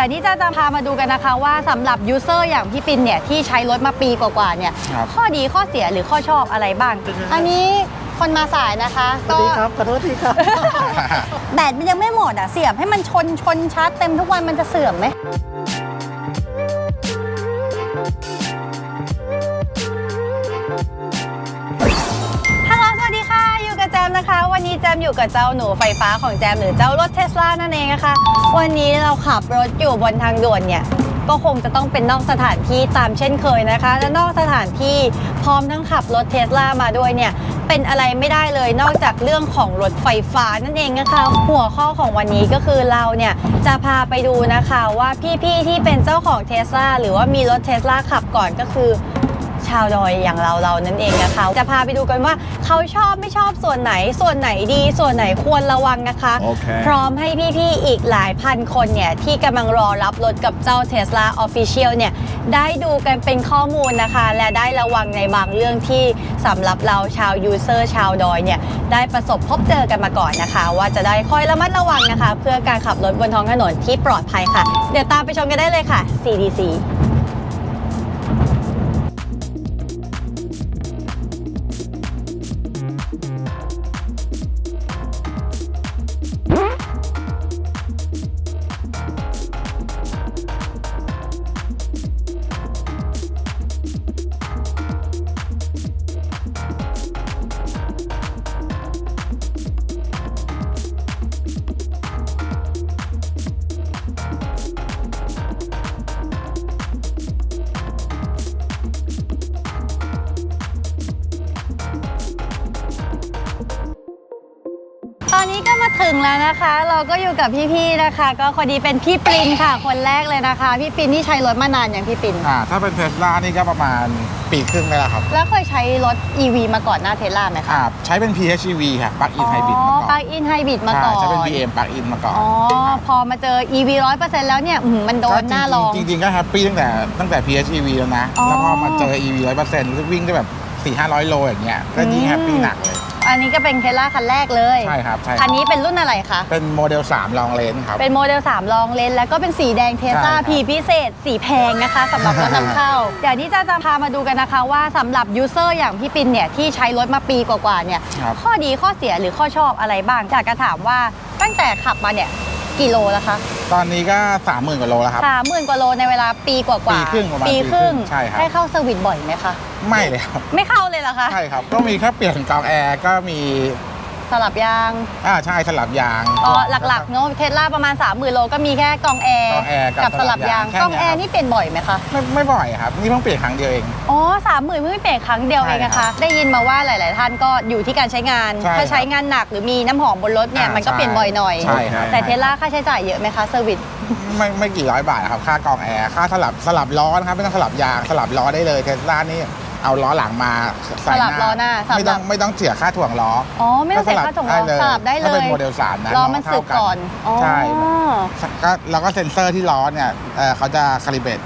ดี๋ยวนี้จะจะพามาดูกันนะคะว่าสำหรับยูเซอร์อย่างพี่ปินเนี่ยที่ใช้รถมาปีกว่าๆเนี่ยครับ ข้อดีข้อเสียหรือข้อชอบอะไรบ้าง อันนี้คนมาสายนะคะสวัสดีครับ ขอโทษทีครับ แบตมันยังไม่หมดอะเสียบให้มันชนชนชาร์จเต็มทุกวันมันจะเสื่อมไหม นะคะ วันนี้แจมอยู่กับเจ้าหนูไฟฟ้าของแจมหรือเจ้ารถเทสลานั่นเองนะคะ วันนี้เราขับรถอยู่บนทางด่วนเนี่ยก็คงจะต้องเป็นนอกสถานที่ตามเช่นเคยนะคะ และนอกสถานที่พร้อมทั้งขับรถเทสลามาด้วยเนี่ยเป็นอะไรไม่ได้เลยนอกจากเรื่องของรถไฟฟ้านั่นเองนะคะ หัวข้อของวันนี้ก็คือเราเนี่ยจะพาไปดูนะคะว่าพี่ๆที่เป็นเจ้าของเทสลาหรือว่ามีรถเทสลาขับก่อนก็คือ ชาวดอยอย่างเราเรานั่นเองนะคะ จะพาไปดูกันว่าเขาชอบไม่ชอบส่วนไหน ส่วนไหนดี ส่วนไหนควรระวังนะคะโอเคพร้อมให้พี่ๆอีกหลายพันคนเนี่ยที่กำลังรอรับรถกับเจ้า Tesla Official เนี่ยได้ดูกันเป็นข้อมูลนะคะ และได้ระวังในบางเรื่องที่สำหรับเราชาวยูเซอร์ชาวดอยเนี่ยได้ประสบพบเจอกันมาก่อนนะคะ ว่าจะได้คอยระมัดระวังนะคะ เพื่อการขับรถบนท้องถนนที่ปลอดภัยค่ะ เดี๋ยวตามไปชมกันได้เลยค่ะ CDC ถึงแล้วนะคะ เราก็อยู่กับพี่ๆนะคะ ก็คนดีเป็นพี่ปรินค่ะ คนแรกเลยนะคะ พี่ปรินที่ใช้รถมานานอย่างพี่ปรินอ่าถ้าเป็นเทสลานี่ก็ประมาณปีครึ่งได้แล้วครับแล้วเคยใช้รถ EV มาก่อนหน้าเทสลาไหมคะอ่าใช้เป็น PHEV ค่ะปลั๊กอินไฮบริดอ๋มาอก่ปอลั๊นกอินไฮบริดมาก่อนใช่ใช้เป็น BM ปลั๊กอินมาก่อนอ๋อพอมาเจอ EV 100%แล้วเนี่ยอื้อหือมันโดนหน้าลองจริงๆจริงๆก็แฮปปี้ตั้งแต่ตั้งแต่ PHEV แล้วนะอ๋อแล้วพอมาเจอ EV 100%รู้สึกวิ่งได้แบบ4 5 0 0 โลอย่างเงี้ยก็ยิ่งอืมแฮปปี้หนักเลย อันนี้ก็เป็นเทสลาคันแรกเลยใช่ครับใช่คันนี้เป็นรุ่นอะไรคะ เป็นโมเดล 3 ลองเลนครับ เป็นโมเดล 3 ลองเลนแล้วก็เป็นสีแดงเทสลาใช่ครับ พีพิเศษ สีแพงนะคะสำหรับรถนำเข้า เดี๋ยวนี้จะจะพามาดูกันนะคะว่าสำหรับยูเซอร์อย่างพี่ปินเนี่ยที่ใช้รถมาปีกว่าๆเนี่ย ครับ ข้อดีข้อเสียหรือข้อชอบอะไรบ้างอยากจะถามว่าตั้งแต่ขับมาเนี่ย กี่โลแล้วคะตอนนี้ก็30,000กว่าโลแล้วครับ สามหมื่นกว่าโลในเวลาปีกว่าๆปีครึ่งประมาณปีครึ่งปีครึ่งใช่ครับ ได้เข้าเซอร์วิสบ่อยไหมคะ ไม่เลยครับ ไม่เข้าเลยเหรอคะ ใช่ครับ ก็มีแค่เปลี่ยนกรองแอร์ก็มี สลับยางอ่าใช่สลับยางก็หลักๆเนาะเทสลาประมาณ 3 0,000โลก็มีแค่กองแอร์กองแอร์กับสลับยางสลับยางแค่กองแอร์เนี้ยครับนี่เปลี่ยนบ่อยไหมคะไม่ไม่บ่อยครับนี่เพิ่งเปลี่ยนครั้งเดียวเองอ๋อสามหมื่นเพิ่งเปลี่ยนครั้งเดียวใช่เองนะครัคะบได้ยินมาว่าหลาย ๆ ท่านก็อยู่ที่การใช้งานใช่ถ้าใช้ครับงานหนักหรือมีน้ำหอมบนรถเนี่ยอ่ามันก็เปลี่ยนบ่อยหน่อยใช่ครับแต่เทสลาค่าใช้จ่ายเยอะไหมคะเซอร์วิสไม่ไม่กี่ร้อยบาทครับค่ากรองแอร์ค่าสลับสลับล้อนะครับไม่ต้องสลับยางสลับล้อได้เลยเทสลานี่ เอาล้อหลังมาใส่สลับล้อหน้าสลับ ไม่ต้องไม่ต้องเสียค่าถ่วงล้ออ๋อไม่ต้องเสียค่าถ่วงล้อสลับได้เลถ้าเป็นยโมเดลสามนะล้อมันสึกก่อนอ๋อ ใช่ ก็แล้วก็เซ็นเซอร์ที่ล้อเนี่ยเอ่อเขาจะคาลิเบต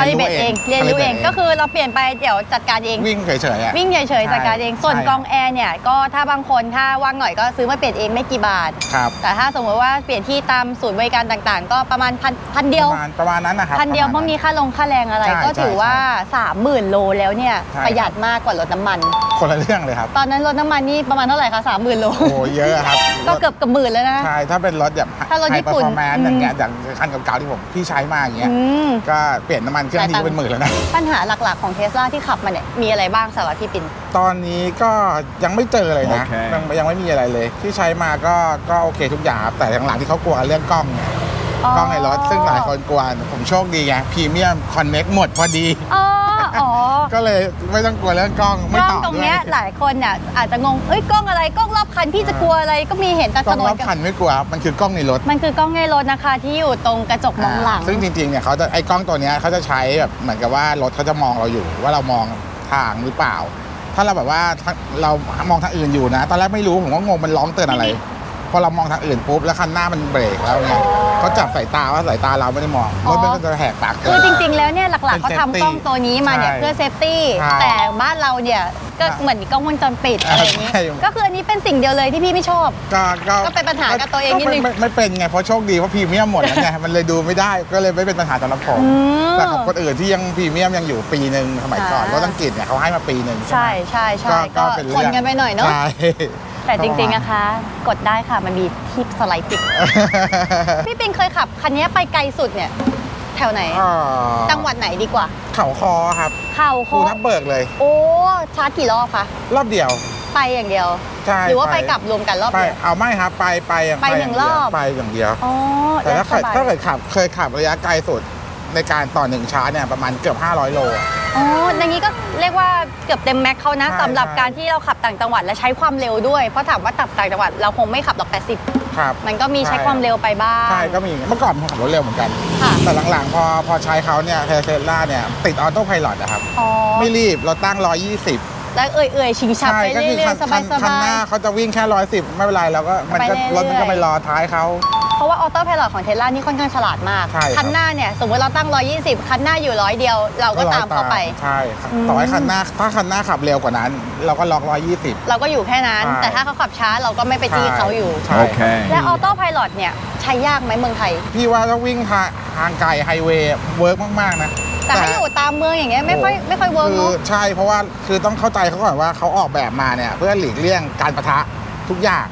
คาลิเบตเองเรียนรู้เองก็คือเราเปลี่ยนไปเดี๋ยวจัดการเอง วิ่งเฉยๆอะวิ่งเฉยใช่ๆจัดการเอง ส่วนใช่กองแอร์เนี่ยก็ถ้าบางคนถ้าว่างหน่อยก็ซื้อมาเปลี่ยนเองไม่กี่บาท ครับ แต่ถ้าสมมติว่าเปลี่ยนที่ตามศูนย์บริการต่างๆ ก็ประมาณพันพันเดียว ประมาณประมาณนั้นนะครับพันเดียวปเพระราะมาณมีค่าลงค่าแรงอะไรใช่ก็ถือว่า 30,000โลแล้วเนี่ยใช่ประหยัดมากกว่ารถน้ำมัน คนละเรื่องเลยครับ ตอนนั้นรถน้ำมันนี่ประมาณเท่าไหร่คะ30,000โลโอ้โหเยอะครับก็เกือบกับหมื่นแล้วนะใช่ถ้าเป็นรถแบบถ้ารถญี่ปุ่นไฮเปอร์ฟอร์แมนอืมอย่างเงี้ยอย่างคันเก่าๆที่ผมพี่ใช้มาอย่างเงี้ยอืมก็เปลี่ยนน้ำมันเครื่องหลายตังค์ทีเป็นหมื่นแล้วนะ ปัญหาหลักๆของเทสลาที่ขับมาเนี่ยมีอะไรบ้างสำหรับพี่ปิน ตอนนี้ก็ยังไม่เจอเลยนะโอเคยังยังไม่มีอะไรเลย ที่ใช้มาก็ก็โอเคทุกอย่างครับแต่หลังๆที่เขากลัวเรื่องกล้องเนี่ยอ๋อกล้องในรถซึ่งหลายคนกลัวผมโชคดีไงพรีเมียมคอนเน็กหมดพอดี อ๋อ อ๋อ ก็เลยไม่ต้องกลัวเรื่องกล้องกไม่ล้องต่อตรงด้วเนี้ยยหลายคนเนี่ยอาจจะงงเอ้ยกล้องอะไรกล้องรอบคันพี่จะกลัวอะไรก็มีเห็นแต่กถล้องนรอนบคันไม่กลัวครับมันคือกล้องในรถมันคือกล้องในรถนะคะที่อยู่ตรงกระจกมองหลัง ซึ่งจริงๆเนี่ยเขาจะไอ้กล้องตัวเนี้ยเขาจะใช้แบบเหมือนกับว่ารถเขาจะมองเราอยู่ ว่าเรามองทางหรือเปล่า ถ้าเราแบบว่าถ้าเรามองทางอื่นอยู่นะ ตอนแรกไม่รู้ผมก็งงมันร้องเตือนอะไร พอเรามองทางอื่นปุ๊บแล้วคันหน้ามันเบรกแล้วเนี่ยอ๋อเขาจับสายตาว่าสายตาเราไม่ได้มองอ๋รอถมันก็จะแหกปากเตืคืออนจริงๆแล้วเนี่ยหลักๆเป็นเขาทำ safety กล้องตัวนี้มาเนี่ยใช่เพื่อเซฟตี้ใช่แต่บ้านเราเนี่ยก็ใช่เหมือนกล้องวงจรปิดอะไรอย่างนี้ใช่ก็คืออันนี้เป็นสิ่งเดียวเลยที่พี่ไม่ชอบ ก็ก็ก็เป็นปัญหากับตัวเองนิดนึงก็ไม่ไม่ไม่เป็นไงเพราะโชคดีเพราะพรีเมียมหมดแล้วไงมันเลยดูไม่ได้ก็เลยไม่เป็นปัญหาสำหรับผมอืมแต่ของคนอื่นที่ยังพรีเมียมยังอยู่ปีหนึ่งสมัยก่อนอ่ารถอังกฤษเนี่ยเขาให้มาปีหนึ่งใช่ไหมใช่ใช่ก็เป็นทเรื่นองกันไปหน่อยเนาะใช่ แต่จริงๆนะคะ กดได้ค่ะมันมีที่สไลด์ปิดพี่ปิงเคยขับคันนี้ไปไกลสุดเนี่ย แถวไหนอ่าจังหวัดไหนดีกว่า เขาคอครับ เข่าโคภูทับเบิกเลย โอ้ชาร์จกี่รอบคะรอบเดียว ไปอย่างเดียวใช่หรือว่าไปกลับรวมกันรอบไปเดียวเอาไม่ครับไปไปอย่างไปหนึ่งย่าเดียวรอบไปอย่างเดียวอ๋อแต่ถ้าสเกิดบายถ้าเกิดขับเคยขับระยะไกลสุด ในการต่อหนึ่งชาร์จเนี่ยประมาณเกือบ 500 โลอะอ๋ออย่างนี้ก็เรียกว่าเกือบเต็มแม็กซ์เขานะใช่สำหรับใช่ การที่เราขับต่างจังหวัดและใช้ความเร็วด้วย เพราะถามว่าขับต่างจังหวัดเราคงไม่ขับหรอก80ครับมันก็มีใช้ความเร็วไปบ้าง ใช่ก็มีเมื่อก่อนผมขับรถเร็วเหมือนกัน ค่ะ แต่หลังๆ พอพอใช้เขาเนี่ยเทสลาเนี่ยติดออโต้ไพลอตนะครับ อ๋อ ไม่รีบเราตั้ง 120 แล้วเอื่อยๆ ชิงชับไปก็เรื่คือยคัๆสคัคันบาหย น้าเขาจะวิ่งแค่ 110 ไม่เป็นไรเราก็มันก็ไปเรื่รอยๆถมันก็ไปรอท้ายเขาๆ เพราะว่าออโต้ i l o t ของเทสลานี่ค่อนข้างฉลาดมาก ใช่ครับ คันหน้าเนี่ยสมมติเราตั้ง 120 คันหน้าอยู่ร้อยเดียว เราก็ตามเขาไป ใช่ครับอืม ต่อให้คันหน้าถ้าคันหน้าขับเร็วกว่านั้น เราก็ล็อก 120 เราก็อยู่แค่นั้น ใช่ แต่ถ้าเขาขับช้าเราก็ไม่ไปจี้เขาอยู่ ใช่ Okay. และออโต้ i l o t เนี่ยใช้ยากไหมเมืองไทย พี่ว่าถ้าวิ่งทางทางไกลไฮเวย์เวิร์กมาก ๆ นะแต่ถ้าอยู่ตามเมืองอย่างเงี้ยไม่ค่อยไม่ค่อยเวิร์กคืเนาะใช่เพราะว่าคือต้องเข้าใจเขาก่อนว่าเขาออกแบบมาเนี่ย เพื่อหลีกเลี่ยงการประทะทุกอย่าง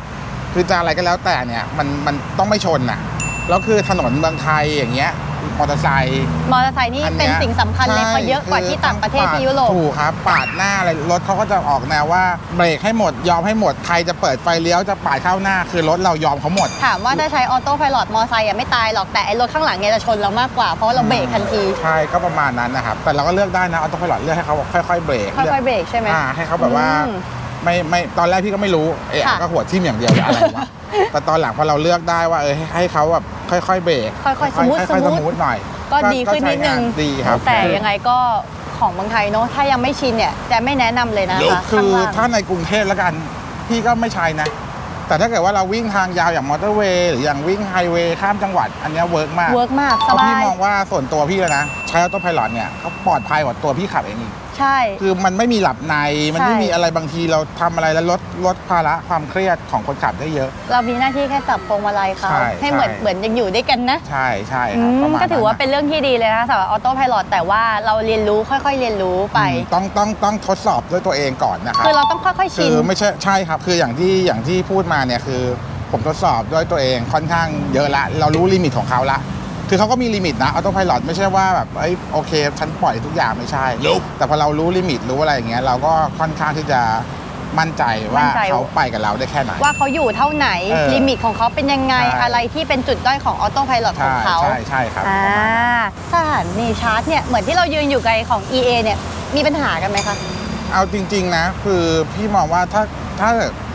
คือจะอะไรก็แล้วแต่เนี่ยมันมันต้องไม่ชนน่ะแล้วคือถนนเมืองไทยอย่างเงี้ยมอเตอร์ไซค์มอเตอร์ไซค์นี่อัเป็นสิ่งสำคัญเลยใช่เขาเยอะกว่าที่ต่างประเทศที่ยุโรปถูกครับปาดหน้าอะไรรถเขาก็จะออกแนวว่าเบรกให้หมดยอมให้หมดใครจะเปิดไฟเลี้ยวจะปาดเข้าหน้าคือรถเรายอมเขาหมด ถามว่าถ้าใช้ออโต้ไพลอตมอไซค์อะไม่ตายหรอกแต่ไอ้รถข้างหลังเนี่ยจะชนเรามากกว่าเพราะว่าเราเบรกทันทีใช่ก็ประมาณนั้นนะครับแต่เราก็เลือกได้นะเอาต้องไปหลอดเลือกให้เขาค่อยๆเบรกค่อยๆเบรกใช่ไหมอ่าให้เขาแบบว่าอืม ไม่ไม่ตอนแรกพี่ก็ไม่รู้เอะค่ะก็หัวทิ่มอย่างเดียวอะไรวะ แต่ตอนหลังพอเราเลือกได้ว่าเออให้ให้เขาแบบค่อย ๆ เบรกค่อยๆสมูทค่อยๆสสมูท มูทหน่อยก็ดีขึ้นนิดนึง ก็ใช้าดีครับ แต่ยังไงก็ของเมืองไทยเนาะถ้ายังไม่ชินเนี่ยจะไม่แนะนำเลยนะคะคือข้างล่าง ถ้าในกรุงเทพแล้วกัน พี่ก็ไม่ใช้นะ แต่ถ้าเกิดว่าเราวิ่งทางยาวอย่างมอเตอร์เวย์หรืออย่างวิ่งไฮเวย์ข้ามจังหวัด อันเนี้ยเวิร์กมากเวิร์กมากเพสราะบาพี่ย มองว่าส่วนตัวพี่เลยนะ ใช้ออโต้ไพลอตเนี่ยเขาปลอดภัยกว่าตัวพี่ขับเองอีก ใช่ คือมันไม่มีหลับใน มันไม่ใช่มีอะไรบางทีเราทำอะไรแล้วลดลดภาระความเครียดของคนขับได้เยอะ เรามีหน้าที่แค่จับพวงมาลัยเขาใช่ให้เหมือนใช่ เหมือนยังอยู่ด้วยกันนะใช่ใช่อืครับประมมาณก็ถือว่าะเป็นเรื่องที่ดีเลยนะสำหรับออโต้ไพลอตแต่ว่าเราเรียนรู้ค่อยๆ เรียนรู้ไป อืมต้องต้องต้องทดสอบด้วยตัวเองก่อนนะครับ คือเราต้องค่อยๆคืชิน อไม่ใช่ใช่ครับ คืออย่างที่อย่างที่พูดมาเนี่ยคือ ผมทดสอบด้วยตัวเองค่อนข้างเยอะละ เรารู้ลิมิตของเขาละ คือเขาก็มีลิมิตนะออโต้พายロไม่ใช่ว่าแบบเอ้ยโอเคฉันปล่อยทุกอย่างไม่ใช่ แต่พอเรารู้ลิมิตรู้อะไรอย่างเงี้ยเราก็ค่อนข้างที่จะมั่นใจว่ามั่นใจ เขาไปกับเราได้แค่ไหน ว่าเขาอยู่เท่าไหนเออลิมิตของเขาเป็นยังไงใช่ อะไรที่เป็นจุดด้อยของออโต้ไพลอตขอใช่งเขาใช่ใช่ครับอ่าประมาณนั้นสถานีชาร์จเนี่ยเหมือนที่เรายืนอยู่ไกลของ EA เนี่ยมีปัญหากันไหมคะ เอาจริง ๆ นะ คือพี่มองว่าถ้าถ้า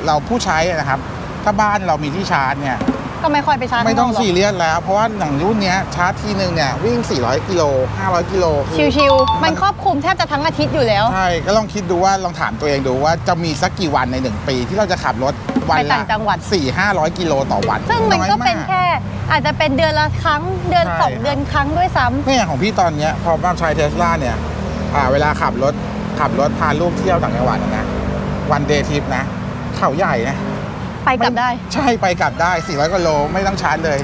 เราผู้ใช้นะครับ ถ้าบ้านเรามีที่ชาร์จเนี่ย ก็ไม่ค่อยไปชาร์จไม่ต้องข้างนกหรซีกเรียสแล้ว เพราะว่าหนังรุ่นเนี้ยชาร์จทีนึงเนี่ยวิ่ง 400 กิโล 500 กิโลคือชิวๆมันครอบคลุมแทบจะทั้งอาทิตย์อยู่แล้ว ใช่ ก็ลองคิดดูว่าลองถามตัวเองดูว่าจะมีสักกี่วันในหนึ่งปีที่เราจะขับรถวันไปละต่างจังหวัด 4 500 กิโลต่อวันซึ่งมันก็อยาเป็นแค่ อาจจะเป็นเดือนละครั้งเดือนใช่สองเดือนครั้งด้วยซ้ำ เนี่ยอย่างของพี่ตอนเนี้ยพอมาใช้เทสลาเนี่ยอ่าเวลาขับรถขับรถพาลูกเที่ยวต่างจังหวัดนะวันเดย์ทริปนะ เขาใหญ่นะ ไปกลับได้ ใช่ไปกลับได้ 400กิโลไม่ต้องชาร์จเลย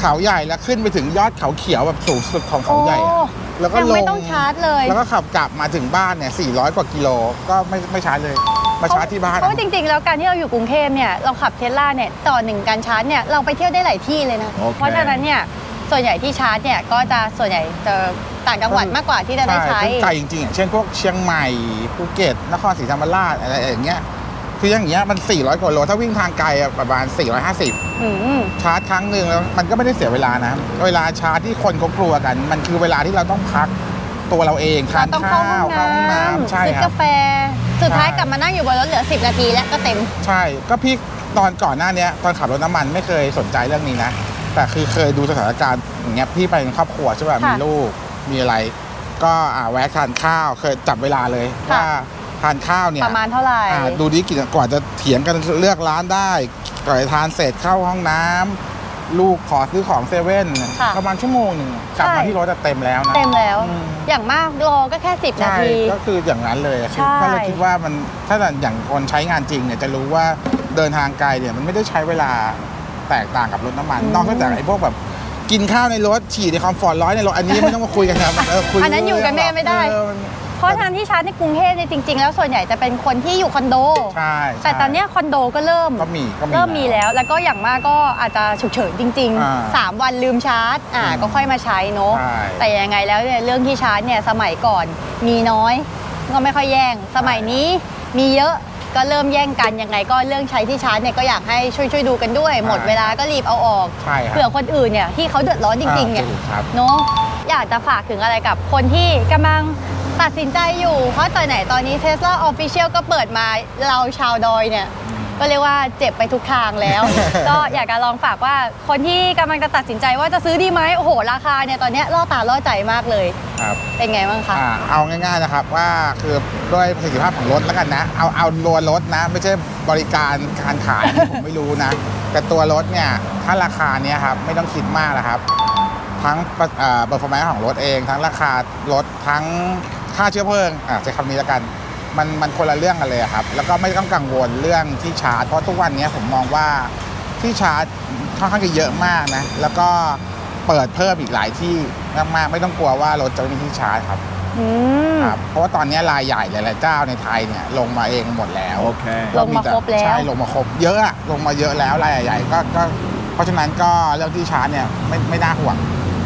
เขาใหญ่แล้วขึ้นไปถึงยอดเขาเขียวแบบสูงสุดของเขาใหญ่อะโอ้แล้วก็ยังลไม่งต้องชาร์จเลย แล้วก็ขับกลับมาถึงบ้านเนี่ย 400 กว่ากิโลก็ไม่ไม่ชาร์จเลย มาชาร์จที่บ้านเพราะว่าจริงๆ แล้วการที่เราอยู่กรุงเทพเนี่ยเราขับเทสลาเนี่ยต่อหนึ่งการชาร์จเนี่ยเราไปเที่ยวได้หลายที่เลยนะโอเคเพราะฉะนั้นเนี่ยส่วนใหญ่ที่ชาร์จเนี่ยก็จะส่วนใหญ่จะต่างจังหวัดมากกว่าที่จะได้ใช้ซึ่งไกลจริงๆอย่างเช่นพวกเชียงใหม่ภูเก็ตนครศรีธรรมราชอะไรอย่างเงี้ย คืออย่างเงี้ยมัน 400กว่าโลถ้าวิ่งทางไกลอะประมาณ 450 อืมชาร์จครั้งหนึ่งแล้วมันก็ไม่ได้เสียเวลานะ เวลาชาร์จที่คนเขากลัวกัน มันคือเวลาที่เราต้องพักตัวเราเองทาเรานต้องข้าเข้าห้องวเข้าห้องน้ำน้ำใช่ซื้อคการับแฟ สุดท้ายใช่ กลับมานั่งอยู่บนรถเหลือ 10 นาทีแล้วก็เต็ม ใช่ก็พี่ตอนก่อนหน้าเนี้ยตอนขับรถน้ำมันไม่เคยสนใจเรื่องนี้นะ แต่คือเคยดูสถานการณ์อย่างเงี้ยพี่ไปเป็นครอบครัวใช่ป่ะค่ะมีลูกมีอะไร ก็อ่าแวะทานข้าวเคยจับเวลาเลยค่ะ ว่า ทานข้าวเนี่ยประมาณเท่าไหร่อ่าดูดิกี่กว่าจะเถียงกันเลือกร้านได้ก่อนจะทานเสร็จเข้าห้องน้ำลูกขอซื้อของเซเว่นค่ะประมาณชั่วโมงหนึ่งกลับมาใช่ที่รถจะเต็มแล้วนะ เต็มแล้ว อืม อย่างมากรอก็แค่ 10 นาใช่ที ก็คืออย่างนั้นเลยคือใช่ ก็เลยคิดว่ามันถ้าอย่างคนใช้งานจริงเนี่ยจะรู้ว่าเดินทางไกลเนี่ยมันไม่ได้ใช้เวลาแตกต่างกับรถน้ำมัน นอกจากไอ้พวกแบบกินข้าวในรถฉี่ในคอมฟอร์ตร้อยในรถอันนี้ไม่ต้องมาคุยกันนะมันเออคุยอันนั้นอยู่กันแม่ไม่ได้ เออมันเพ ราะทางที่ชาร์จในกรุงเทพเนี่ยจริง ๆ แล้วส่วนใหญ่จะเป็นคนที่อยู่คอนโด ใช่แต่ตอนเนี้ยคอนโดก็เริ่มก็มีก็มีเริ่มมีแล้ว แล้วก็อย่างมากก็อาจจะฉุกเฉินจริงอ่าๆ3 วันลืมชาร์จอ่าอืมก็ค่อยมาใช้เนอะใช่แต่ยังไงแล้วเนี่ยเรื่องที่ชาร์จเนี่ยสมัยก่อนมีน้อย ก็ไม่ค่อยแย่ง สมัยนี้มีเยอะก็เริ่มแย่งกันยังไงก็เรื่องใช้ที่ชาร์จเนี่ยก็อยากให้ช่วยช่วยๆดูกันด้วย หมดเวลาก็รีบเอาออกใช่ครับเผื่อคนอื่นเนี่ยที่เขาเดือดร้อนจริงๆเนี่ยอ่าถูกครับเนาะอยากจะฝากถึงอะไรกับคนที่กำลัง ตัดสินใจอยู่เพราะตอนไหนตอนนี้ Tesla Official ก็เปิดมาเราชาวดอยเนี่ย ก็เรียกว่าเจ็บไปทุกทางแล้ว ก็อยากจะลองฝากว่าคนที่กำลังจะตัดสินใจว่าจะซื้อดีไหมโอ้โห ราคาเนี่ยตอนเนี้ยล่อตาล่อใจมากเลย ครับเป็นไงบ้างคะ อ่าเอาง่ายๆนะครับว่าคือด้วยประสิทธิภาพของรถแล้วกันนะ เอาเอาตัวรถนะ ไม่ใช่บริการการขาย ผมไม่รู้นะ แต่ตัวรถเนี่ยถ้าราคาเนี้ยครับไม่ต้องคิดมากนะครับ ทั้งเปอร์เปอร์ฟอร์แมนซ์ของรถเอง ทั้งราคารถทั้งค่าเชื้อเพลิงอะใช้คำนี้แล้วกันมันมันคนละเรื่องกันเลยอะครับ แล้วก็ไม่ต้องกังวลเรื่องที่ชาร์จ เพราะทุกวันนี้ผมมองว่าที่ชาร์จค่อนข้างจะเยอะมากนะ แล้วก็เปิดเพิ่มอีกหลายที่มากๆไม่ต้องกลัวว่ารถจะไม่มีที่ชาร์จครับอืมครับ เพราะว่าตอนนี้รายใหญ่หลายๆเจ้าในไทยเนี่ยลงมาเองหมดแล้ว Okay. ลงมาครบแล้วใช่ลงมาครบเยอะอะลงมาเยอะแล้วรายใหญ่ๆก็ก็ เพราะฉะนั้นก็เรื่องที่ชาร์จเนี่ยไม่ไม่น่าห่วง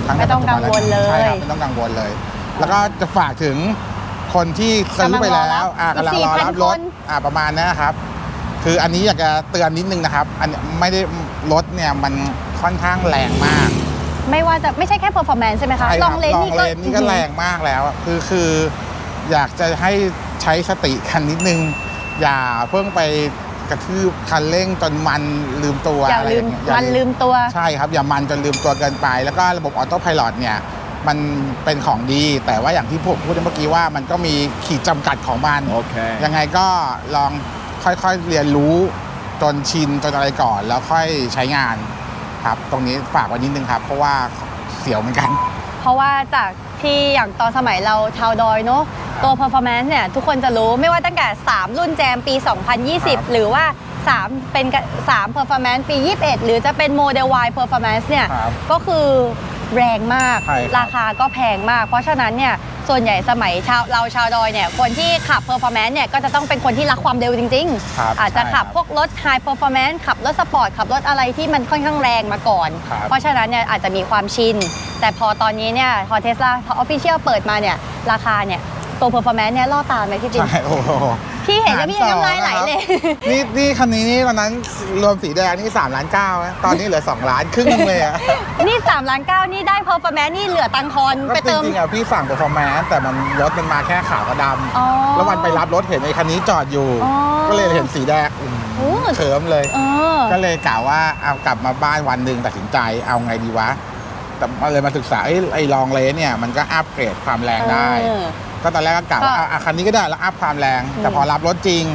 ทั้ไม่ต้องในปัจจุบันกังวลเลย ใช่ครับไม่ต้องกังวลเลย แล้วก็จะฝากถึงคนที่ซื้อไปแล้วอะกำกำลัลังงรรออรัรับบรรถถอะประมาณนั้นนะครับ คืออันนี้อยากจะเตือนนิดนึงนะครับ อันไม่ได้รถเนี่ยมันค่อนข้างแรงมาก ไม่ว่าจะไม่ใช่แค่ performance ใช่ไหมคะใช่ลคองรับเลนลองนี่เลก็นนี่ก็แรงมากแล้วอะคือคืออยากจะให้ใช้สติกันนิดนึง อย่าเพิ่งไป กระทืบคันเร่งจนมันลืมตัวอย่าอะไรลือมย่างเงี้ยอย่ามันลืมตัว ใช่ครับอย่ามันจนลืมตัวเกินไป แล้วก็ระบบออโต้พ l o t เนี่ยมันเป็นของดี แต่ว่าอย่างที่ผมพูดเมื่อกี้ว่ามันก็มีขีดจำกัดของมัน Okay. ยังไงก็ลองค่อยๆเรียนรู้จนชินจนอะไรก่อน แล้วค่อยใช้งานครับ ตรงนี้ฝากไว้นิดนึงครับ เพราะว่าเสียวเหมือนกัน เพราะว่าจาก ที่อย่างตอนสมัยเราชาวดอยเนอะตัว performance เนี่ยทุกคนจะรู้ไม่ว่าตั้งแต่ 3 รุ่นแจมปีครับ2020 หรือว่า 3 เป็นกับ3 performance ปี 21 หรือจะเป็น Model Y performance เนี่ย ครับก็คือแรงมากใช่ครับ ราคาก็แพงมาก เพราะฉะนั้นเนี่ย ส่วนใหญ่สมัยชาวเราชาวดอยเนี่ยคนที่ขับ performance เนี่ยก็จะต้องเป็นคนที่รักความเร็วจริง ครับๆ อาจจะใช่ขับครับพวกรถ high performance ขับรถสปอร์ตขับรถอะไรที่มันค่อนข้างแรงมาก่อน ครับ เพราะฉะนั้นเนี่ยอาจจะมีความชิน แต่พอตอนนี้เนี่ยพอเทสลาพอออฟฟิเชียลเปิดมาเนี่ยราคาเนี่ย ตัว performance เนี่ยล่อตาไหมพี่ปิ่นใช่โอ้โหพี่เห็นแล้วพี่ยังน้ำลายไหลเลย นี่นี่คันนี้นี่ตอนนั้นรวมสีแดงนี่3ล้านเก้านะตอนนี้เหลือ 2 ล้านครึ่งหนึงเลยอะนี่3ล้านเก้านี่ได้ performance นี่เหลือตังค์ทอนก็ไปจเติม ริงๆอะพี่สั่ง performance แต่มันรถมันมาแค่ขาวกับดอ๋อำแล้ววันไปรับรถเห็นไอ้คันนี้จอดอยู่ อ๋อก็เลยเห็นสีแดงอืมโอ้ เขิมเลย เออ ก็เลยกล่าวว่าเอากลับมาบ้านวันหนึ่งตัดสินใจเอาไงดีวะ แต่มาเลยมาศึกษาเอ้ยไอ้ลองเลนเนี่ย มันก็อัปเกรดความแรงได้ เออ ก็ตอนแรกก็กะว่าก็อะอะคันนี้ก็ได้แล้วอัพความแรง แต่อืมพอรับรถจริง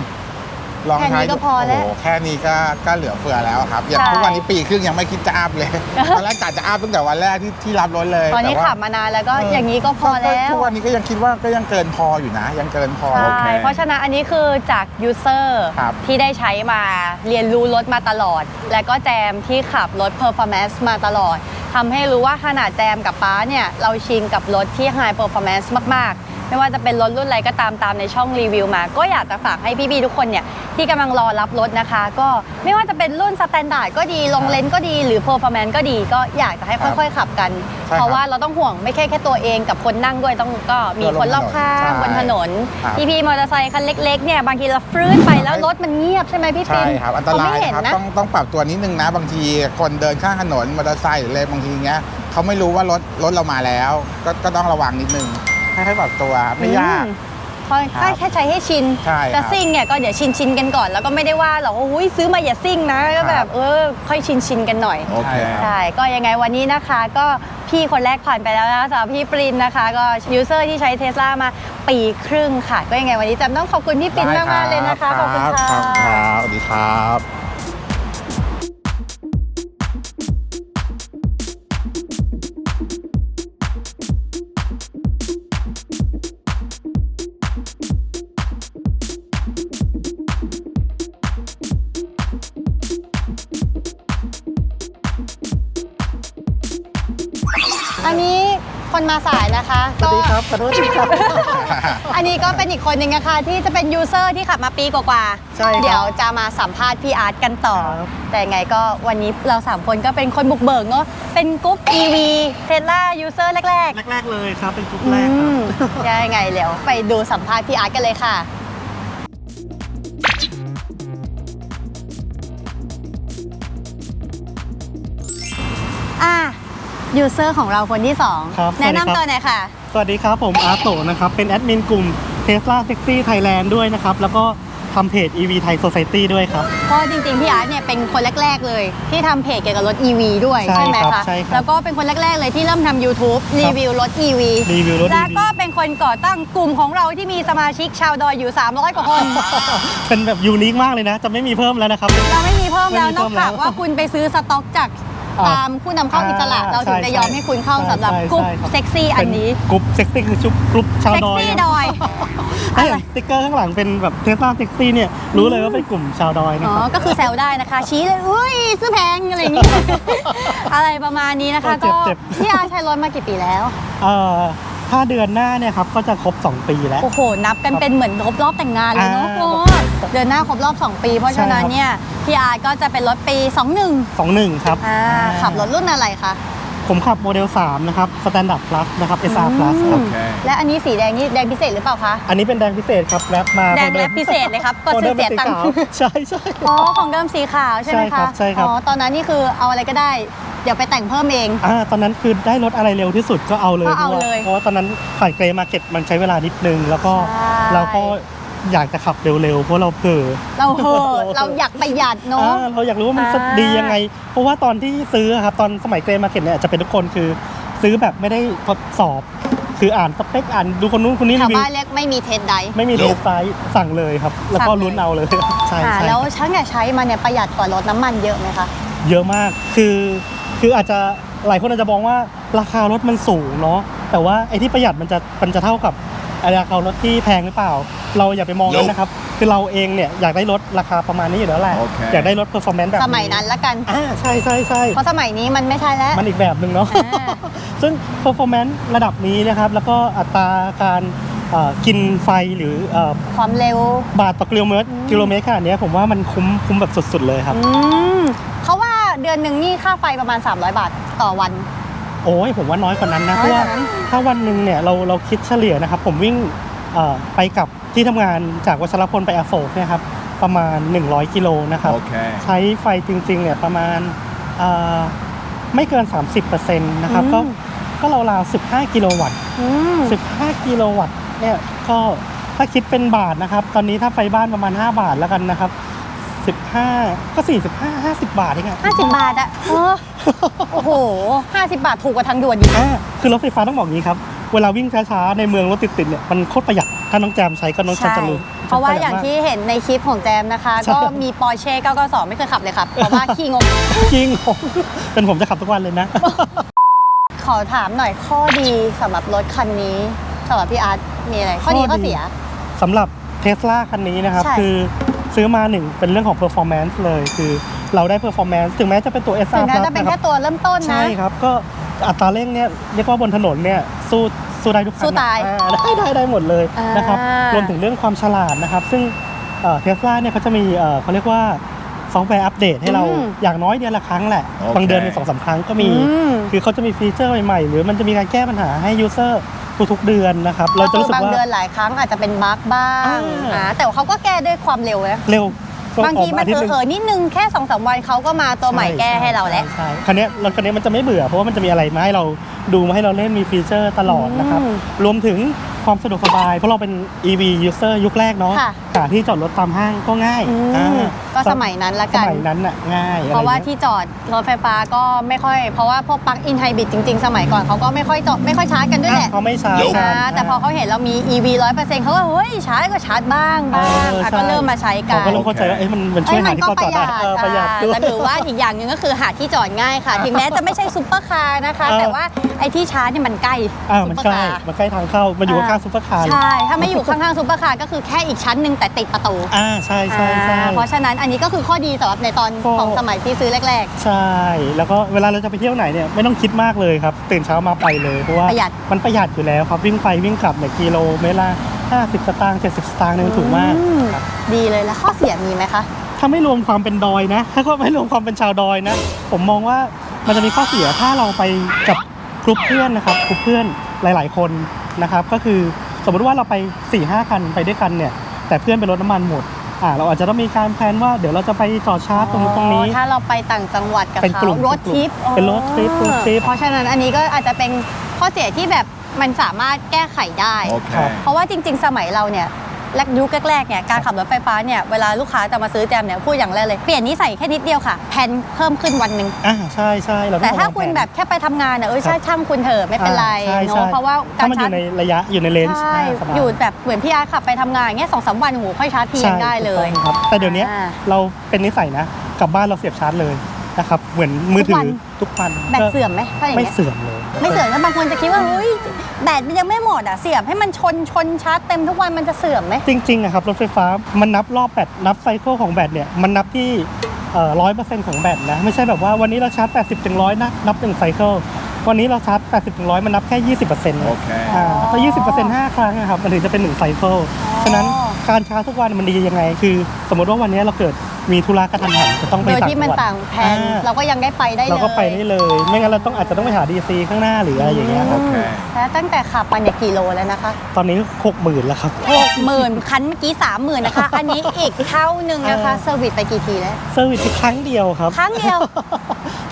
ลองแค่นี้ใช้ก็พอแล้วโโหแค่นี้ก็ก็เหลือเฟือแล้วครับ อย่างใช่ ทุกวันนี้ปีครึ่งยังไม่คิดจะอัพเลย ตอนแรกกะจะอัพตั้งแต่วันแรกที่ที่รับรถเลยตอนนี้แว่าขับมานานแล้วก็เอย่างนี้ก็พอแล้วทุกวันนี้ก็ยังคิดว่าก็ยังเกินพออยู่นะ ยังเกินพอ ใช่โอเคเพราะฉะนั้นอันนี้คือจากยูเซอร์ครับ ที่ได้ใช้มาเรียนรู้รถมาตลอด และก็แจมที่ขับรถ performance มาตลอดทำให้รู้ว่าขนาดแจมกับป้าเนี่ย เราชินกับรถที่ high performance มาก ๆ ไม่ว่าจะเป็นรถรุ่นอะไรก็ตามตามในช่องรีวิวมา ก็อยากจะฝากให้พี่ๆทุกคนเนี่ยที่กำลังรอรับรถนะคะ ก็ไม่ว่าจะเป็นรุ่นสแตนดาร์ดก็ดีลงเลนก็ดีหรือ performance ก็ดีก็อยากจะให้ครับค่อยๆขับกันใช่ครับเพราะว่าเราต้องห่วงไม่แค่แค่ตัวเองกับคนนั่งด้วยต้องก็มีคนรอบข้างใช่บนถนนครับพี่พี่มอเตอร์ไซค์คันเล็กๆเนี่ยบางทีเราฟื้นไปแล้วรถมันเงียบใช่ไหมพี่ปิใช่นครับอันตรายเขไม่เห็นนะครับนะต้องต้องปรับตัวนิดนึงนะ บางทีคนเดินข้างถนนมอเตอร์ไซค์หรืออะไรบางทีเงี้ยเขาไม่รู้ว่ารถรถเรามาแล้ว ก็ก็ต้องระวังนิดนึง ให้ให้ปรับตัวไม่ยากอืมค่อยครับแค่ใช้ให้ชิน ใช่ครับจะซิ่งเนี่ยก็เดี๋ยวชินชินๆกันก่อน แล้วก็ไม่ได้ว่าหรอกว่าอุ้ยซื้อมาอย่าซิ่งนะก็แบบเออค่อยชินชินๆกันหน่อย Okay. ใช่ ก็ยังไงวันนี้นะคะ ก็พี่คนแรกผ่านไปแล้วนะคะสำหรับพี่ปรินนะคะ ก็ยูเซอร์ที่ใช้เทสลามาปีครึ่งค่ะ ก็ยังไงวันนี้จำต้องขอบคุณพี่ปรินได้มากๆเลยนะคะ ขอบคุณรับค่ะครับครับสวัสดีครับ คนมาสายนะคะสวัสดีครับขอโทษทีครับ อันนี้ก็เป็นอีกคนหนึ่งนะคะ ที่จะเป็นยูเซอร์ที่ขับมาปีกว่าๆใช่ครับเดี๋ยวจะมาสัมภาษณ์พี่อาร์ตกันต่อ ครับ แต่ยังไงก็วันนี้เราสามคนก็เป็นคนบุกเบิกเนาะเป็นกรุ๊ป EV เทสลายูเซอร์แรกแรกๆเลยครับเป็นกลุ่มๆแรกครับอืมยังไงเดี๋ยวไปดูสัมภาษณ์พี่อาร์ตกันเลยค่ะอะ ยูเซอร์ของเราคนที่สองครับแนะสวัสดีครับ นำตัวหน่อยค่ะ สวัสดีครับ ผมอาร์โตนะครับ เป็นแอดมินกลุ่ม Tesla Sexy Thailand ด้วยนะครับ แล้วก็ทำเพจ EV Thai Society ด้วยครับ ก็จริงๆ พี่อาร์ตเนี่ยเป็นคนแรก ๆ เลย ที่ทำเพจเกี่ยวกับรถ EV ด้วยใช่ใช่ไหมครับคะใช่ครับแล้วก็เป็นคนแรก ๆ เลยที่เริ่มทำ YouTube รีวิวรถ EV รีวิวรถแล้ว EV ก็เป็นคนก่อตั้งกลุ่มของเราที่มีสมาชิกชาวดอยอยู่ 300 กว่าคน เป็นแบบยูนิคมากเลยนะ จะไม่มีเพิ่มแล้วนะครับ เราไม่มีเพิ่มแล้วไม่มีนเพิ่อกมแล้ว จากว่าคุณไปซื้อสต็อกจากอ่า ตามผู้นำเข้าอิสระอ่าเราถึงจะใช่ยอมให้คุณเข้าใช่สำหรับใช่กลุ่มใช่ครับเซ็กซี่อันนี้เป็กลุ่มเซ็กซี่คือชุบกลุ่มชาวเซ็กดอยซี่นะดอย ถ้าอย่างสติ๊กเกอร์ข้างหลังเป็นแบบ Tesla Sexy เนี่ยรู้เลยว่าเป็นกลุ่มชาวดอยนะอ๋อ ครับ ก็คือแซวได้นะคะ ชี้เลย อุ้ยซื้อแพง อะไรอย่างงี้ อะไรประมาณนี้นะคะเจ็ก็บเจ็บ พี่อาร์ตใช้รถมากี่ปีแล้ว เอ่อ ถ้าเดือนหน้าเนี่ยครับก็จะครบ 2 ปีแล้ว โอ้โห นับกันเป็นเหมือนครบรอบแต่งงานเลยเนาะอ่าโอ้เดือนหน้าครบรอบ 2 ปี เพราะฉะนั้นใช่ครับเนี่ยพี่อาร์ตก็จะเป็นรถปี 21 21 ครับอ่าขับรถรุ่นอะไรคะผมขับโมเดล 3 นะครับ Standard Plus นะครับ SR Plus ครับอืมและอันนี้สีแดงนี่แดงพิเศษหรือเปล่าคะ อันนี้เป็นแดงพิเศษครับแรปมาแดงแรปพิเศษเลยครับ ก็โมซื้เดิอมเสียป็นตังค์ขาวใช่ใช่อ๋อ ของเดิมสีขาวใช่ไหมใช่ครัคะบใช่ครับ อ๋อ ตอนนั้นนี่คือเอาอะไรก็ได้ เดี๋ยวไปแต่งเพิ่มเอง อ่าตอนนั้นคือได้รถอะไรเร็วที่สุดก็เอาเลยก็เอาพระว่เลยเพราะว่าตอนนั้นผ่านเกรย์มาร์เก็ตมันใช้เวลานิดนึง แล้วก็ใช่ เราก็อยากจะขับเร็วๆเพราะเราเผลอ เราเหอะเราอยากประหยัดเนาะ อ่าเราอยากรู้ว่ามันอ่า ดียังไง เพราะว่าตอนที่ซื้ออะครับตอนสมัยเกรย์มาร์เก็ตเนี่ยจะเป็นทุกคนคือ ซื้อแบบไม่ได้ทดสอบ คืออ่านสเปคอ่านดูคนนู้นคนนี้ชาวรีวิวบ้านเรียกไม่มีเทสได ไม่มีเทสไซส์สั่งเลยครับ แล้วก็สั่งเลย ลุ้นเอาเลยใช่อ่าใช่แล้วช่างเนี่ยใช้มาเนี่ยประหยัดกว่ารถน้ำมันเยอะไหมคะ เยอะมากคือ คืออาจจะหลายคนอาจจะมองว่าราคารถมันสูงเนาะแต่ว่าไอ้ที่ประหยัดมันจะมันจะเท่ากับไอ้ราคารถที่แพงหรือเปล่า เราอย่าไปมองนั้นนะครับ คือเราเองเนี่ยอยากได้รถราคาประมาณนี้อยู่แล้วแหละโอเคอยากได้รถเพอร์ฟอร์แมนซ์แบบสมัยนั้นละกันอ่าใช่ใช่ใช่เพราะสมัยนี้มันไม่ใช่แล้วมันอีกแบบหนึ่งเนาะอ่าซึ่ง performance ระดับนี้นะครับ แล้วก็อัตราการเอ่อกินไฟหรือเอ่อความเร็วบาทต่อกิโลเมตรกิโลเมตรขนาดเนี้ยผมว่ามันคุ้มคุ้มแบบสุดๆเลยครับอืมเขาว่า เดือนหนึ่งนี่ค่าไฟประมาณ 300 บาทต่อวัน โอ้ยผมว่าน้อยกว่านั้นนะน้เพอยราะกว่าว่านั้น ถ้าวันหนึ่งเนี่ยเราเราคิดเฉลี่ยนะครับ ผมวิ่งเอ่อไปกับที่ทำงานจากวัชรพลไปอโศกเนี่ยครับประมาณ 100 กิโลนะครับ Okay. ใช้ไฟจริงๆเนี่ยประมาณเอ่อไม่เกิน 30%นะครับอืมก็ก็ราวๆ15 กิโลวัตต์ อืม15 กิโลวัตต์เนี่ยก็ถ้าคิดเป็นบาทนะครับ ตอนนี้ถ้าไฟบ้านประมาณ 5 บาทแล้วกันนะครับ 15ก็ 45 50 บาทเองอะ ห้าสิบบาทอะเออ โอ้โหห้าสิบบาทถูกกว่าทางด่วนอีก อ่าคือรถไฟฟ้าต้องบอกอย่างนี้ครับ เวลาวิ่งช้าๆ ในเมืองรถติดๆเนี่ยมันโคตรประหยัด ถ้าน้องแจมใช้ก็น้องแจมใช่ จะรู้เพราะว่าปหอยัดย่างมกที่เห็นในคลิปของแจมนะคะ ใช่ ก็มีปอร์เช่ 992 ไม่เคยขับเลยครับ เพราะว่าขี้งก จริงผมเป็นผมจะขับทุกวันเลยนะ ขอถามหน่อยข้อดีสำหรับรถคันนี้สำหรับพี่อาร์ตมีอะไร ข้อดีข้ข้ออดี เสีย สำหรับเทสลาคันนี้นะครับ ใช่ คือ ซื้อมาหนึ่งเป็นเรื่องของ performance เลย คือเราได้ performance ถึงแม้จะเป็นตัว SR ถึงแม้ Plus จะเป็นนะคแค่รับตัวเริ่มต้นนะ ใช่ครับ ก็อัตราเร่งเนี่ยเรียกว่าบนถนนเนี่ยสู้สู้ได้ทุกคันสู้ตายอ่ได้ได้ได้หมดเลยอ่านนะครับรวมถึงเรื่องความฉลาดนะครับ ซึ่งเทสลาเนี่ยเขาจะมีเอ่อเขาเรียกว่าซอฟต์แวร์อัปเดตให้เราอืมอย่างน้อยเดือนละครั้งแหละ โอเค บางเดือนมีสองสามครั้งก็มี อืม คือเขาจะมีฟีเจอร์ใหม่ๆ หรือมันจะมีการแก้ปัญหาให้ยูเซอร์ ทุกๆเดือนนะครับ เราจะรู้สึกบางว่า เดือนหลายครั้งอาจจะเป็นบั๊กบ้างอ่า อ่าแต่ว่าเขาก็แก้ด้วยความเร็วนะเร็วก็บางทีออกมันทิตเอย์หอนึ่งเออนิดนึงแค่สองสามวันเขาก็มาตัวใหม่แก้ให้เราแล้ว ใช่ใช่คันเนี้ยรถคันเนี้ยมันจะไม่เบื่อเพราะว่ามันจะมีอะไรมาให้เราดูมาให้เราเล่นมีฟีเจอร์ตลอดนะครับ อืมรวมถึงความสะดวกสบาย เพราะเราเป็น EV user ยุคแรกเนาะค่ะ หาที่จอดรถตามห้างก็ง่ายอืมอ่าก็สมัยนั้นละสกัน มัยนั้นน่ะง่ายอไเพราะว่างี้ยที่จอดรถไฟฟ้าก็ไม่ค่อย เพราะว่าพวกปลั๊กอินไฮบริดจริงๆ สมัยก่อนเขาก็ไม่ค่อยจอดไม่ค่อยชาร์จกันด้วยแหละอะเขาไม่ชาร์จอ่ากันแต่พอเขาเห็นเรามี EV 100%เขาก็เฮ้ยชาร์จก็ชาร์จบ้างบ้างเอออะใช่ ก็เริ่มมาใช้กัเขานก็เริ่มเข้าใจว่าเอ้ยมันมันช่วยหาที่จอดได้เออประหยัดอ่าด้วยแต่ถือว่าอีกอย่างหนึ่งก็คือหาที่จอดง่ายค่ะ ถึงแม้จะไม่ใช่ซุปเปอร์คาร์นะคะ เออ แต่ว่าไอ้ที่ชาร์จเนี่ยมันใกล้อ่ามันซุปเปอใกร์ล้คาร์ มันใกล้ทางเข้ามันอยู่ข้างๆซุปเปอร์คาร์เลยใช่ ถ้าไม่อยู่ข้างๆซุปเปอร์คาร์ก็คือแค่อีกชั้นหนึ่งแต่ติดประตูอ่าใช่ใช่ใช่อ่าเพราะฉะนั้นอันนี้ก็คือข้อดีสำหรับในตอนก็ของสมัยที่ซื้อแรก ใช่ แล้วก็เวลาเราจะไปเที่ยวไหนเนี่ยไม่ต้องคิดมากเลยครับตื่นเช้ามาไปเลยเพราะว่าประหยัด มันประหยัดอยู่แล้วครับวิ่งไปวิ่งกลับเนี่ยกิโลเมตรละ50 สตางค์70 สตางค์เนี่ยมันถูกมากอืมครับๆดีเลยแล้วข้อเสียมีไหมคะ ถ้าไม่รวมความเป็นดอยนะ ถ้าก็ไม่รวมความเป็นชาวดอยนะ ผมมองว่ามันจะมีข้อเสียถ้าเราไปกับกลุ่มเพื่อนนะครับกลุ่มเพื่อนหลาย ๆ คนนะครับ ก็คือสมมติว่าเราไป4ี่ห้าคันไปด้วยกันเนี่ย แต่เพื่อนเป็นรถน้ำมันหมดอ่าเราอาจจะต้องมีการแพลนว่าเดี๋ยวเราจะไปจอดชาร์จตรงนู้นตรงนี้อ๋อถ้าเราไปต่างจังหวัดกับเป็นเขากลุ่มรถทริปเป็นรถทริปอ๋อรถทริป เพราะฉะนั้นอันนี้ก็อาจจะเป็นข้อเสียที่แบบมันสามารถแก้ไขได้ Okay. เพราะว่าจริง ๆ สมัยเราเนี่ย แรกยุคแรกๆเนี่ยการขับรถไฟฟ้าเนี่ยเวลาลูกค้าจะมาซื้อแจมเนี่ยพูดอย่างแรกเลยเปลี่ยนนิสัยแค่นิดเดียวค่ะแพนเพิ่มขึ้นวันหนึ่งอ่าใช่ใช่เราแต่องถ้าวงคุณผนแบบแค่ไปทำงานเนี่ยเออใช่ครับช่างคุณเถอะไม่เป็นไรอ่าใช่เนาะใช่เพราะว่าถ้าการมันอชาร์ยู่จในระยะอยู่ในเลนส์ใช่าสบาอยู่แบบเหมือนพี่อาร์ตขับไปทำงานอย่างเงี้ยสองสามวันโอ้โหค่อยชาร์จทียังได้เลยใช่ถูกต้องครับแต่เดี๋ยวนี้อ่าเราเป็นนิสัยนะกลับบ้านเราเสียบชาร์จเลยนะครับเหมือนมือถืทุกวัอน ทุกวันแบตก็เสื่อมไหมถ้าอย่างไม่เงี้ยเสื่อมเลยไม่เสื่อมแล้วบางคนจะคิดว่าเฮ้ยแบตมันยังไม่หมดอะเสียบให้มันชนชนชาร์จเต็มทุกวันมันจะเสื่อมไหมจริงๆอะครับรถไฟฟ้ามันนับรอบแบตนับไซเคิลของแบตเนี่ยมันนับที่ร้อยเปอร์เซ็นต์ของแบตนะไม่ใช่แบบว่าวันนี้เราชาร์จ80ถึงร้อยนะนับหนึ่งไซเคิลวันนี้เราชาร์จ80ถึงร้อยมันนับแค่20เปอร์เซ็นต์โอเค อ่าพอ20เปอร์เซ็นต์ห้าครั้งนะครับมันถึงจะเป็นหนึ่งไซเคิลฉะนั้นการชาร์จทุกวันมันดียังไง คือ สมมติว่าวันนี้เราเกิด มีธุระกระทันหันจะต้องไปโดยต่างที่จัมันงหวัดต่างแผนอ่า เราก็ยังได้ไปได้เลยเราก็ไปได้เลย ไม่งั้นเราต้องอาจจะต้องไปหา DC ข้างหน้าหรืออะไรอย่างเงี้ยครับ อืมแล้วตั้งแต่ขับมาเนี่ยกี่โลแล้วนะคะตอนนี้หกหมื่นแล้วครับ หกหมื่นคันเมื่อกี้สามหมื่นนะคะ อันนี้อีกเท่าหนึ่งนะคะเออเซอร์วิสไปกี่ทีแล้ว เซอร์วิสครั้งเดียวครับ ครั้งเดียว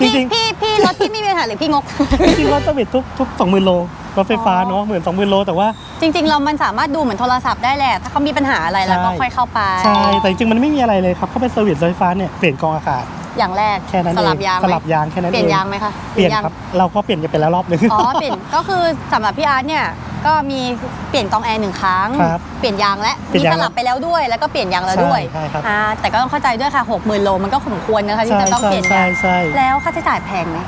จพี่ริงๆพี่พี่รถที่ไม่มีปัญหาหรือพี่งกจริงๆรถเซอร์วิสทุกทุกสองหมื่นโล รถไฟฟ้าเนาะหมื่นสองหมื่นโลแต่ว่า จริง ๆ เรามันสามารถดูเหมือนโทรศัพท์ได้แหละ ถ้าเขามีปัญหาอะไรแล้วก็ใช่ค่อยเข้าไป ใช่ แต่จริงๆมันไม่มีอะไรเลยครับ เข้าไปเซอร์วิสรถไฟฟ้าเนี่ยเปลี่ยนกรองอากาศอย่างแรกแค่นั้นสเองลับยางไหมสลับยางแค่นั้นเปเองลี่ยนยางไหมคะเปลี่ยนยางครับเราก็เปลี่ยนกันไปแล้วรอบหนึงอ๋อเปลี่ยนก็คือสำหรับพี่อาร์ตเนี่ยก็มีเปลี่ยนกองแอร์หนึ่งครั้งครับเปลี่ยนยางและเปลี่มียนยางสลับไปแล้วด้วย แล้วก็เปลี่ยนยางแล้วด้วยใช่ใช่ครับอ่าแต่ก็ต้องเข้าใจด้วยค่ะ6 0,000โลมันก็สมควรนะคะที่ใช่จะต้องใช่เปลี่ยนใช่ยางใช่แล้วค่าใช้จ่ายแพงไหม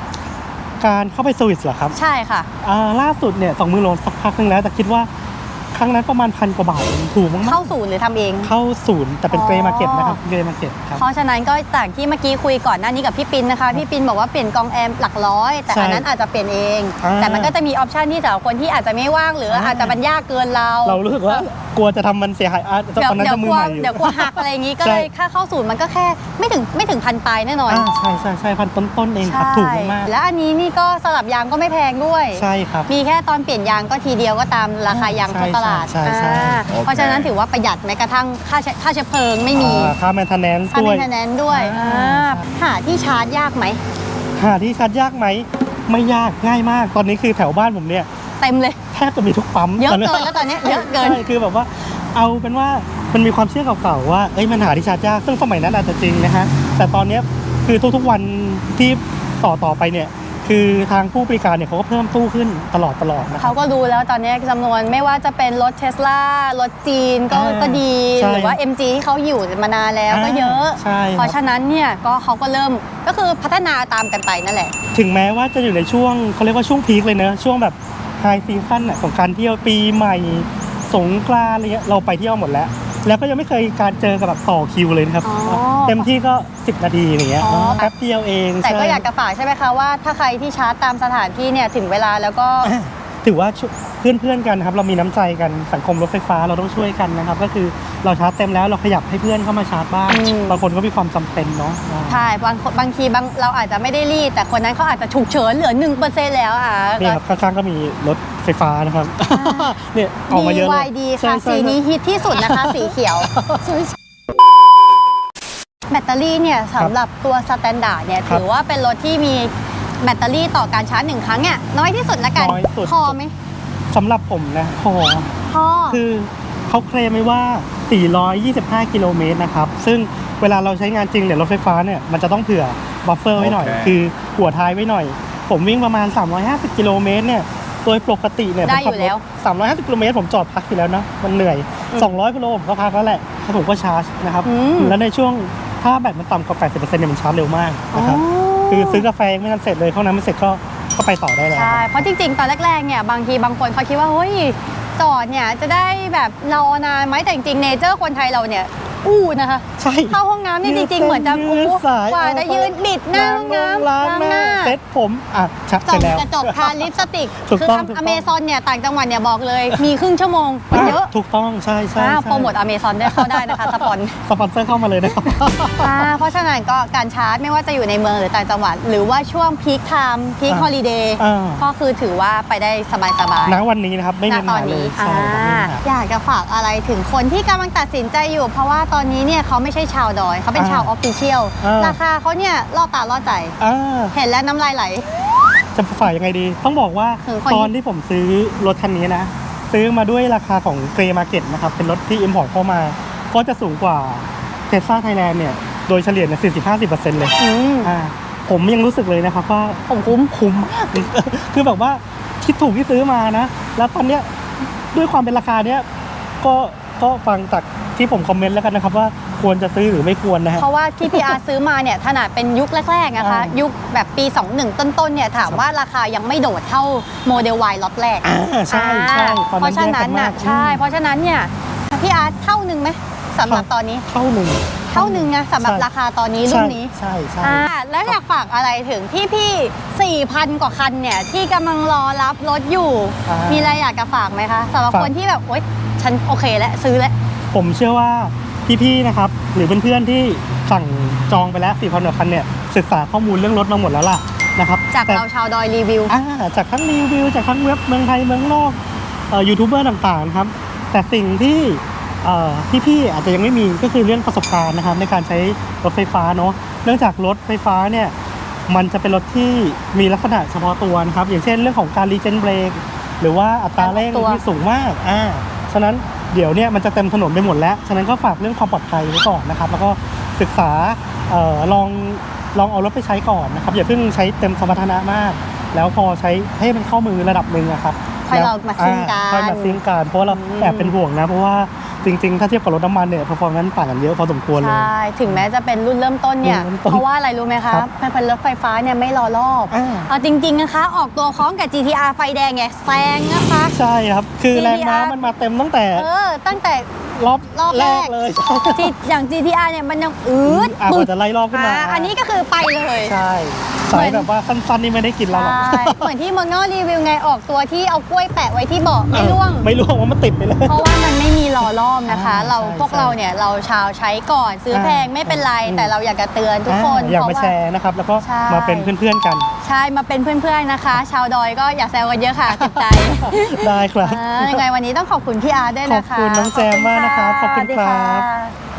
การเข้าไปเซอร์วิสเหรอครับใช่ค่ะอ่าล่าสุดเนี่ยสองหมื่นโลสักพักหนึงแล้ว แต่คิดว่าครั้งนั้นประมาณพันกว่าบาทเองถูกมากๆเข้าศูนย์หรือทำเองเข้าศูนย์แต่เป็นอ๋อเกรย์มาร์เก็ตนะครับเกรย์มาร์เก็ตครับ เพราะฉะนั้นก็จากที่เมื่อกี้คุยก่อนหน้านี้กับพี่ปินนะคะ พี่ปินบอกว่าเปลี่ยนกองแอร์หลักร้อย แต่ใช่อันนั้นอาจจะเปลี่ยนเอง อ่าแต่มันก็จะมีออปชันที่สำหรับคนที่อาจจะไม่ว่างหรืออา อาจจะมันยากเกินเรา เรารู้สึกว่า กลัวจะทำมันเสียหายอะเดี๋ยวตอนนั้นเดี๋ยวจะมืกอลัวใหม่อยู่ เดี๋ยวกลัวหักอะไรอย่างงี้ก็ใช่ เลยค่าเข้าศูนย์มันก็แค่ไม่ถึงไม่ถึงพันปลายแน่นอนอ่าใช่ใช่ใช่พันต้นๆเองครับใช่ถูกมากและอันนี้นี่ก็สลับยางก็ไม่แพงด้วย ๆใช่ครับ มีแค่ตอนเปลี่ยนยางก็ทีเดียวก็ตามราคายางท้องตลาดใช่ใช่ใช่ อ่าโอเค เพราะฉะนั้นถือว่าประหยัดแม้กระทั่งค่าเชค่าเชื้อเพลิงไม่มีอ่าค่าแมนเทนแนนซ์ค่าด้เมวย นเทนแนนด้วยอ่า อ่าหาที่ชาร์จยากไหมหาที่ชาร์จยากไหม ไม่ยากง่ายมาก ตอนนี้คือแถวบ้านผมเนี่ย เต็มเลย แทบจะมีทุกปั๊มเยอะตนนี้เกินแล้วตอนเนี้ยเยอะเกิน ใช่คือแบบว่าเอาเป็นว่ามันมีความเชื่อเก่าๆว่าเอ้ยมันหาที่ชาร์จยากซึ่งสมัยนั้นอาจจะจริงนะฮะแต่ตอนเนี้ยคือทุกๆวันที่ต่อต่อไปเนี่ยคือทางผู้บริการเนี่ยเขาก็เพิ่มตู้ขึ้นตลอดตลอดนะครัเขาบก็ดูแล้วตอนนี้จำนวนไม่ว่าจะเป็นรถเทสลารถจีนก็อ่าก็ดีใช่หรือว่า MG ที่เขาอยู่มานานแล้วก็เยอะใช่ครับเพราะฉะนั้นเนี่ยก็เขาก็เริ่มก็คือพัฒนาตามกันไปนั่นแหละ ถึงแม้ว่าจะอยู่ในช่วงเขาเรียกว่าช่วงพีคเลยเนอะช่วงแบบ ไฮซีซั่นน่ะของการเที่ยวปีใหม่สงกรานต์อะไรเงี้ยเราไปเที่ยวหมดแล้ว แล้วก็ยังไม่เคยการเจอกับแบบต่อคิวเลยนะครับ อ๋อเต็มที่ก็ 10 นาทีอย่างเงี้ยอ๋อ แป๊บเดียวเองแต่ก็ใช่ อยากจะฝากใช่ไหมคะว่าถ้าใครที่ชาร์จตามสถานที่เนี่ยถึงเวลาแล้วก็ ถือว่าช่วยเพื่อนๆกันครับเรามีน้ำใจกันสังคมรถไฟฟ้าเราต้องช่วยกันนะครับ ก็คือเราชาร์จเต็มแล้วเราขยับให้เพื่อนเข้ามาชาร์จบ้างอืมบางคนก็มีความจำเป็นเนาะอ่าใช่บางคนบางทีบางเราอาจจะไม่ได้รีดแต่คนนั้นเขาอาจจะฉุกเฉินเหลือ1%แล้วอะนี่ครับข้างๆก็มีรถไฟฟ้านะครับเนี่ยออกมาเยอะเลย BYD ใช่ค่ะใช่สีนี้ฮิตที่สุดนะคะสีเขียวแบตเตอรี่เนี่ยสำหรับตัวสแตนดาร์ดเนี่ยครับถือว่าเป็นรถที่มี แบตเตอรี่ต่อการชาร์จหนึ่งครั้งเนี่ยน้อยที่สุดละกันน้อยสุด พอไหมสำหรับผมนะพอพอ คือเขาเคลมไว้ว่า 425 กิโลเมตรนะครับ ซึ่งเวลาเราใช้งานจริงเนี่ยรถไฟฟ้าเนี่ย มันจะต้องเผื่อบัฟเฟอร์ไว้หน่อย โอเค คือหัวท้ายไว้หน่อย ผมวิ่งประมาณ 350 กิโลเมตรเนี่ย โดยปกติเนี่ยได้ผมขับอยู่แล้วรถ350 กิโลเมตรผมจอดพักอยู่แล้วเนอะมันเหนื่อย200 กิโลผมก็พักแล้วแหละแล้วผมก็ชาร์จนะครับ อืม แล้วในช่วงถ้าแบตมันต่ำกว่า 80%เนี่ยมันชาร์จเร็วมากนะครับ คือซื้อกาแฟยังไม่ทันเสร็จเลยเข้าน้ำไม่เสร็จก็ก็ไปต่อได้แล้ว ใช่ เพราะจริง ๆ ตอนแรกๆเนี่ยบางทีบางคนเขาคิดว่าเฮ้ยจอดเนี่ยจะได้แบบรอนานไหมแต่จริงๆเนเจอร์คนไทยเราเนี่ยอู้นะคะ ใช่เข้าห้องน้ำนี่จริงๆ เหมือนจะยือู้ดสายกว่าจะยืนบิดหน้าห้องน้ำล้างหน้าเซ็ตผมอะชักส่ไปองแล้วกระจกทาลิปสติกถูกคือต้องถูกต้องอเมซอนเนี่ยต่างจังหวัดเนี่ยบอกเลย มีครึ่งชั่วโมงมันเยอะถูกต้องใช่ใช่อ่าใช่โปรโมทอเมซอนได้เข้าได้นะคะสปอนสปอนเซอร์เข้ามาเลยนะครับอ่าเพราะฉะนั้นก็การชาร์จไม่ว่าจะอยู่ในเมืองหรือต่างจังหวัด หรือว่าช่วงพีคไทม์พีคอ่าฮอลิเดย์อ่าก็คือถือว่าไปได้สบายๆณวันนี้นะครับไม่มีณปัญตอหานเลยนี้ใช่อ่าครับไม่มีปัญหาอยากจะฝากอะไรถึงคนที่กำลังตัดสินใจอยู่ เพราะว่าตอนนี้เนี่ยเขาไม่ใช่ชาวดอย เขาเป็นอ่าชาวออฟฟิเชียลอ่า ราคาเขาเนี่ยล่อตาล่อใจ อ่าเห็นแล้วน้ำลายไหล จะฝ่ายยังไงดี ต้องบอกว่าถึงคน ตอนที่ผมซื้อรถคันนี้นะ ซื้อมาด้วยราคาของเกรมาร์เก็ตนะครับ เป็นรถที่อิมพอร์ตเข้ามา ก็จะสูงกว่าเทสลาไทยแลนด์เนี่ย โดยเฉลี่ยเนี่ย40-50%เลยอืมอ่าผมยังรู้สึกเลยนะครับว่า ผมคุ้มคุ้มมากคือแบบว่าคิดถูกที่ซื้อมานะ แล้วตอนเนี้ยด้วยความเป็นราคาเนี้ยก็ ก็ฟังจากที่ผมคอมเมนต์แล้วกันนะครับว่าควรจะซื้อหรือไม่ควรนะฮะ เพราะว่าที่พีอาร์ซื้อมาเนี่ยขนาดเป็นยุคแรกๆนะคะ อ่ายุยุคแบบปี 21 ต้นๆเนี่ยถามว่าราคายังไม่โดดเท่าโมเดล Y ล็อตแรกอ่าใช่ใช่ตอนเพนั้นราะฉะนั้นแยกกัน่ะมาก ใช่ เพราะฉะนั้นเนี่ยพี่อาร์ตเท่าหนึ่งไหมสำหรับตอนนี้ เท่าหนึ่งเท่าหนึ่งนะสำหรับใช่ราคาตอนนี้รุ่นนี้ ใช่ใช่อ่าใช่แล้วอยากฝากอะไรถึงพี่พี่สี่พันกว่าคันเนี่ย ที่กำลังรอรับรถอยู่ อ่ามีมีอะไรอยากจะฝากไหมคะสำหรับฝาก คนที่แบบโอ๊ย ฉันโอเคแล้วซื้อแล้ว ผมเชื่อว่าพี่ๆนะครับ หรือเพื่อนๆที่สั่งจองไปแล้ว4 0 0 0กว่าคันเนี่ยศึกษาข้อมูลเรื่องรถมาหมดแล้วล่ะนะครับจากแต่เราชาวดอยรีวิว อ่าจากทั้งรีวิว จากทั้งเว็บเมืองไทยเมืองนอกเอ่อยูทูบเบอร์ต่างๆนะครับ แต่สิ่งที่เอ่อพี่ๆอาจจะยังไม่มีก็คือเรื่องประสบการณ์นะครับ ในการใช้รถไฟฟ้าเนาะเนื่องจากรถไฟฟ้าเนี่ยมันจะเป็นรถที่มีลักษณะเฉพาะตัวนะครับ อย่างเช่นเรื่องของการรีเจนเบรกหรือว่าอัตราเร่งการออกตัวที่สูงมากอ่า ฉะนั้นเดี๋ยวเนี่ยมันจะเต็มถนนไปหมดแล้ว ฉะนั้นก็ฝากเรื่องความปลอดภัยไว้ก่อนนะครับ แล้วก็ศึกษาเอ่อลองลองเอารถไปใช้ก่อนนะครับ อย่าเพิ่งใช้เต็มสมรรถนะมาก แล้วพอใช้ให้มันเข้ามือระดับหนึ่งอะครับค่อยแล้วเรามาซิ่งกันอ่ค่อยมาซิ่งกันเพราะว่าเราอืมแอบเป็นห่วงนะเพราะว่า จริงๆ ถ้าเทียบกับรถน้ำมันเนี่ยพอฟอร์มนั้นต่างกันเยอะพอสมควรเลย ใช่ ถึงแม้จะเป็นรุ่นเริ่มต้นเนี่ย รุ่นเริ่มต้นเพราะว่าอะไรรู้ไหมคะครับมันเป็นรถไฟฟ้าเนี่ยไม่รอรอบ อ่า เอาจริง ๆ นะคะ ออกตัวพร้อมกับ GTR ไฟแดงไงแซงนะคะ ใช่ครับ คือ GTR แรงม้ามันมาเต็มตั้งแต่เออ ตั้งแต่ รอบรอบแรก เลย G อย่าง GTR เนี่ยมันยังอืดอะกบึว่าจะไล่รอบขึ้นมาอ่าอันนี้ก็คือไปเลย ใช่สายแบบว่าสั้นๆนี่ไม่ได้กินเราหรอกใช่ เหมือนที่เมืองนอกรีวิวไงออกตัวที่เอากล้วยแปะไว้ที่เบาะไม่ร่วง ไม่ร่วงว่ามันติดไปเลย เพราะว่ามันไม่ มีล้อล้อมนะคะ อ่าเราใช่พวกเราเนี่ยเราชาวใช้ก่อนซื้อแพงอ่าไม่เป็นไรอืมแต่เราอยากจะเตือนทุกคน อ่าอยากเพมาราะว่าแชร์นะครับ แล้วก็ใช่ มาเป็นเพื่อนๆกัน ใช่มาเป็นเพื่อนๆนะคะ ชาวดอยก็อย่าแซวกันเยอะค่ะติดใจได้ครับ อ่ายังไงวันนี้ต้องขอบคุณพี่อาร์ตด้วยนะคะขอบคุณน้องแจมมากนะครับขอบคุณสวัสดีครับะ